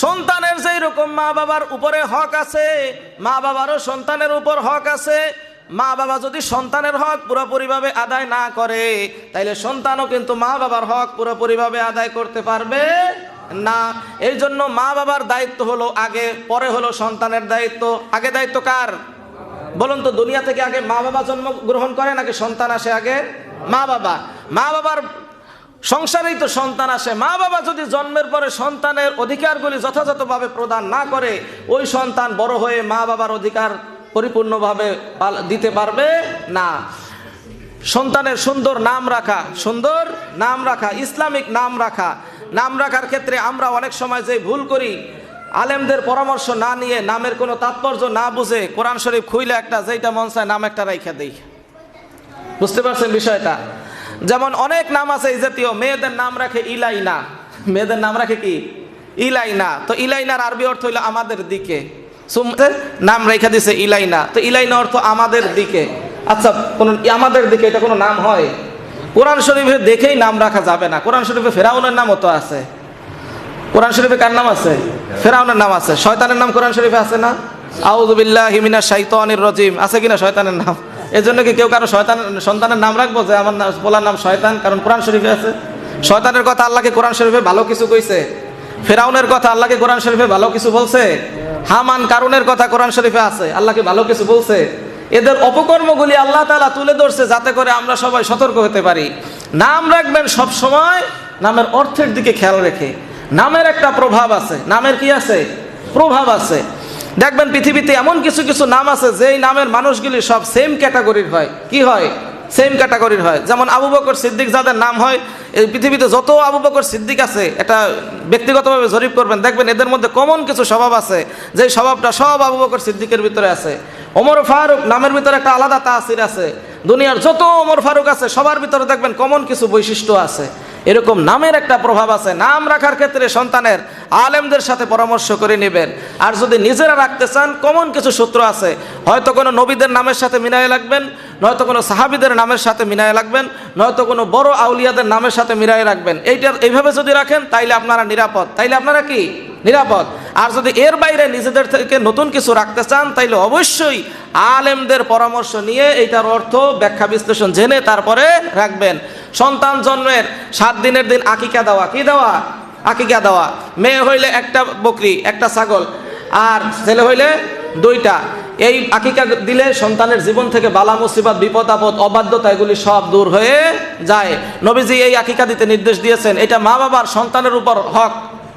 সন্তানের যেই রকম মা বাবার উপরে হক আছে, মা বাবারও সন্তানের উপর হক আছে। মা বাবা যদি সন্তানের হক পুরোপুরিভাবে আদায় না করে, তাইলে সন্তানও কিন্তু মা বাবার হক পুরোপুরিভাবে আদায় করতে পারবে না। এই জন্য মা বাবার দায়িত্ব হলো আগে, পরে হলো সন্তানের দায়িত্ব। আগে দায়িত্ব কার? বলুন তো, দুনিয়া থেকে আগে মা বাবা জন্ম গ্রহণ করে নাকি সন্তান আসে আগে? মা বাবা। মা বাবার সংসারেই তো সন্তান আসে। মা বাবা যদি জন্মের পরে সন্তানের অধিকারগুলি যথাযথভাবে প্রদান না করে, ওই সন্তান বড় হয়ে মা বাবার অধিকার পরিপূর্ণভাবে দিতে পারবে না। সন্তানের সুন্দর নাম রাখা, সুন্দর নাম রাখা, ইসলামিক নাম রাখা, নাম রাখার ক্ষেত্রে আমরা অনেক সময় যে ভুল করি, আলেমদের পরামর্শ না নিয়ে নামের কোনো তাৎপর্য না বুঝে কোরআন শরীফ খুইলে একটা, যেইটা মন চায় নাম একটা রাইখা দেই। বুঝতে পারছেন বিষয়টা? যেমন অনেক নাম আছে এই জাতীয়, মেয়েদের নাম রাখে ইলাইনা। মেয়েদের নাম রাখে কি? ইলাইনা। তো ইলাইনার আরবি অর্থ হইল আমাদের দিকে। নাম রেখা দিছে ইলাইনা। তো ইলাইনা অর্থ আমাদের দিকে। আচ্ছা কোন আমাদের দিকে এটা কোনো নাম হয়? কোরআন শরীফে দেখেই নাম রাখা যাবে না। কোরআন শরীফে ফেরাউনের নামও তো আছে। কোরআন শরীফে কার নাম আছে? ফেরাউনের নাম আছে। শয়তানের নাম কোরআন শরীফে আছে না? আউযুবিল্লাহি হিমিনা শাইতানির রজিম। আছে কিনা শয়তানের নাম? এই জন্য কি কেউ কারও শয়তান, সন্তানের নাম রাখব যে আমার নাম, বলার নাম শয়তান? কারণ কোরআন শরীফে আছে। শয়তানের কথা আল্লাহকে কোরআন শরীফে ভালো কিছু কইছে। ফেরাউনের কথা আল্লাহকে কোরআন শরীফে ভালো কিছু বলছে। হামান, কারুনের কথা কোরআন শরীফে আছে, আল্লাহকে ভালো কিছু বলছে। এদের অপকর্মগুলি আল্লাহ তালা তুলে ধরছে যাতে করে আমরা সবাই সতর্ক হতে পারি। নাম রাখবেন সব সময়, নামের অর্থের দিকে খেয়াল রেখে। নামের একটা প্রভাব আছে। নামের কি আছে? প্রভাব আছে। দেখবেন পৃথিবীতে এমন কিছু কিছু নাম আছে, যেই নামের মানুষগুলি সব সেম ক্যাটাগরির হয়। কি হয়? সেম ক্যাটাগরির হয়। যেমন আবু বকর সিদ্দিক যাদের নাম হয়, এই পৃথিবীতে যত আবু বকর সিদ্দিক আছে, এটা ব্যক্তিগতভাবে জরিপ করবেন। দেখবেন এদের মধ্যে কমন কিছু স্বভাব আছে, যেই স্বভাবটা সব আবু বকর সিদ্দিকের ভিতরে আছে। ওমর ফারুক নামের ভিতরে একটা আলাদা তাসির আছে। দুনিয়ার যত ওমর ফারুক আছে, সবার ভিতরে দেখবেন কমন কিছু বৈশিষ্ট্য আছে। এরকম নামের একটা প্রভাব আছে। নাম রাখার ক্ষেত্রে সন্তানের আলেমদের সাথে পরামর্শ করে নেবেন। আর যদি নিজেরা রাখতে চান কমন কিছু সূত্র আছে। হয়তো কোনো নবীদের নামের সাথে মিলায় রাখবেন, নয়তো কোনো সাহাবিদের নামের সাথে মিলায় রাখবেন, নয়তো কোনো বড় আউলিয়াদের নামের সাথে মিলায় রাখবেন। এইটা এইভাবে যদি রাখেন, তাইলে আপনারা নিরাপদ। তাইলে আপনারা কি? নিরাপদ। আর যদি এর বাইরে নিজেদের থেকে নতুন কিছু রাখতে চান, তাইলে অবশ্যই আলেমদের পরামর্শ নিয়ে এইটার অর্থ ব্যাখ্যা বিশ্লেষণ জেনে তারপরে রাখবেন। সন্তান জন্মের সাত দিনের দিন আকিকা দেওয়া। কি দেওয়া? আকিকা দেওয়া। মেয়ে হইলে একটা বকরি, একটা ছাগল, আর ছেলে হইলে দুইটা। এই আকিকা দিলে সন্তানের জীবন থেকে বালা, মুসিবত, বিপদ, আপদ, অবাধ্যতা এগুলি সব দূর হয়ে যায়। নবীজি এই আকিকা দিতে নির্দেশ দিয়েছেন। এটা মা বাবার সন্তানের উপর হক।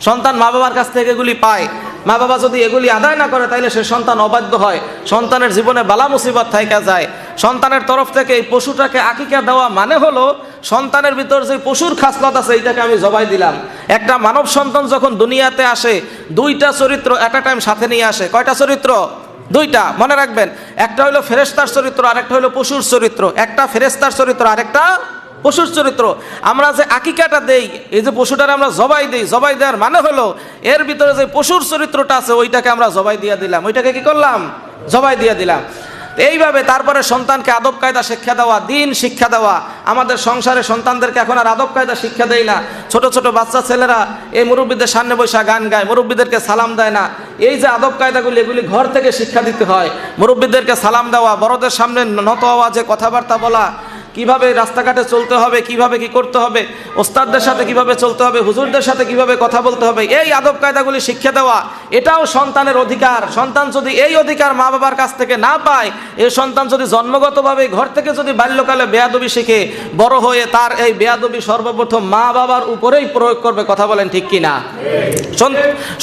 সন্তান মা বাবার কাছ থেকে এগুলি পায়। মা বাবা যদি এগুলি আদায় না করে, তাইলে সে সন্তান অবাধ্য হয়। সন্তানের জীবনে বালা মুসিবত থাইকা যায়। সন্তানের তরফ থেকে এই পশুটাকে আকিকা দেওয়া মানে হলো, সন্তানের ভিতর যে পশুর খাসলত আছে, এইটাকে আমি জবাই দিলাম। একটা মানব সন্তান যখন দুনিয়াতে আসে, দুইটা চরিত্র একটা টাইম সাথে নিয়ে আসে। কয়টা চরিত্র? দুইটা, মনে রাখবেন। একটা হলো ফেরেস্তার চরিত্র, আরেকটা হলো পশুর চরিত্র। একটা ফেরেস্তার চরিত্র, আরেকটা পশুর চরিত্র। আমরা যে আকিকাটা দেই, এই যে পশুটার আমরা জবাই দিই, জবাই দেওয়ার মানে হলো, এর ভিতরে যে পশুর চরিত্রটা আছে, ওইটাকে আমরা জবাই দিয়ে দিলাম। ওইটাকে কি করলাম? জবাই দিয়ে দিলাম। এইভাবে তারপরে সন্তানকে আদব কায়দা শিক্ষা দেওয়া, দিন শিক্ষা দেওয়া। আমাদের সংসারে সন্তানদেরকে এখন আর আদব কায়দা শিক্ষা দেয় না। ছোট ছোট বাচ্চা ছেলেরা এই মুরব্বীদের সামনে বৈশা গান গায়, মুরব্বীদেরকে সালাম দেয় না। এই যে আদব কায়দাগুলি, এগুলি ঘর থেকে শিক্ষা দিতে হয়। মুরব্বীদেরকে সালাম দেওয়া, বড়দের সামনে নত আওয়াজে কথাবার্তা বলা কীভাবে রাস্তাঘাটে চলতে হবে, কীভাবে কি করতে হবে, ওস্তাদদের সাথে কীভাবে চলতে হবে, হুজুরদের সাথে কীভাবে কথা বলতে হবে, এই আদব কায়দাগুলি শিক্ষা দেওয়া এটাও সন্তানের অধিকার। সন্তান যদি এই অধিকার মা বাবার কাছ থেকে না পায়, এই সন্তান যদি জন্মগতভাবে ঘর থেকে যদি বাল্যকালে বেয়াদবি শিখে, বড় হয়ে তার এই বেয়াদবি সর্বপ্রথম মা বাবার উপরেই প্রয়োগ করবে, কথা বলেন ঠিক কিনা?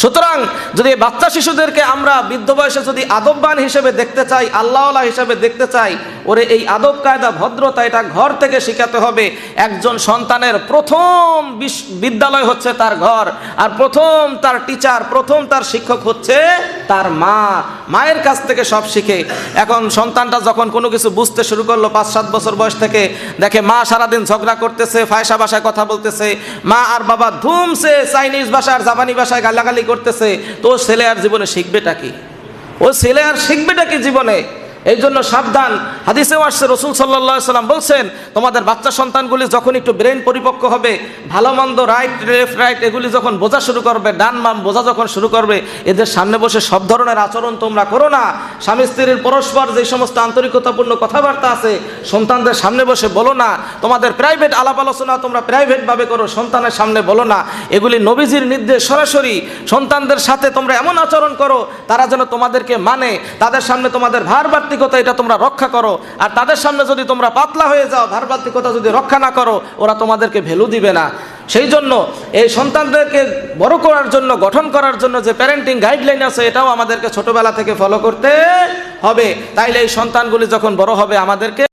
সুতরাং যদি বাচ্চা শিশুদেরকে আমরা বৃদ্ধ বয়সে যদি আদববান হিসেবে দেখতে চাই, আল্লাহওয়ালা হিসেবে দেখতে চাই, ওরে এই আদব কায়দা, ভদ্রতা, এটা ঘর থেকে শেখাতে হবে। একজন সন্তানের প্রথম বিদ্যালয় হচ্ছে তার ঘর, আর প্রথম তার টিচার প্রথম তার শিক্ষক হচ্ছে তার মা। মায়ের কাছ থেকে সব শিখে। এখন সন্তানটা যখন কোনো কিছু বুঝতে শুরু করল, পাঁচ, সাত বছর বয়স থেকে, দেখে মা সারাদিন ঝগড়া করতেছে, ফায়সা ভাষায় কথা বলতেছে। মা আর বাবা ধুমছে চাইনিজ ভাষা আর জাপানি ভাষায় গালাগালি করতেছে। তো ছেলে আর জীবনে শিখবেটা কি? ও ছেলে আর শিখবেটা কি জীবনে? এই জন্য সাবধান। হাদিসেও আসছে, রসুল সাল্লাহ সাল্লাম বলছেন, তোমাদের বাচ্চা সন্তানগুলি যখন একটু ব্রেন পরিপক্ক হবে, ভালো মন্দ রাইট লেফট রাইট এগুলি যখন বোঝা শুরু করবে, ডান বাম বোঝা যখন শুরু করবে, এদের সামনে বসে সব ধরনের আচরণ তোমরা করো না। স্বামী স্ত্রীর পরস্পর যে সমস্ত আন্তরিকতাপূর্ণ কথাবার্তা আছে, সন্তানদের সামনে বসে বলো না। তোমাদের প্রাইভেট আলাপ আলোচনা তোমরা প্রাইভেটভাবে করো, সন্তানের সামনে বলো না। এগুলি নবীজির নির্দেশ সরাসরি। সন্তানদের সাথে তোমরা এমন আচরণ করো, তারা যেন তোমাদেরকে মানে তাদের সামনে তোমাদের ভারবার্তিকতা এটা তোমরা রক্ষা করো। আর তাদের সামনে যদি তোমরা পাতলা হয়ে যাও ভারবার্তিকতা যদি রক্ষা না করো, ওরা তোমাদেরকে ভ্যালু দিবে না। সেই জন্য এই সন্তানদেরকে বড় করার জন্য, গঠন করার জন্য যে প্যারেন্টিং গাইডলাইন আছে, এটাও আমাদেরকে ছোটবেলা থেকে ফলো করতে হবে। তাইলে এই সন্তানগুলি যখন বড় হবে, আমাদেরকে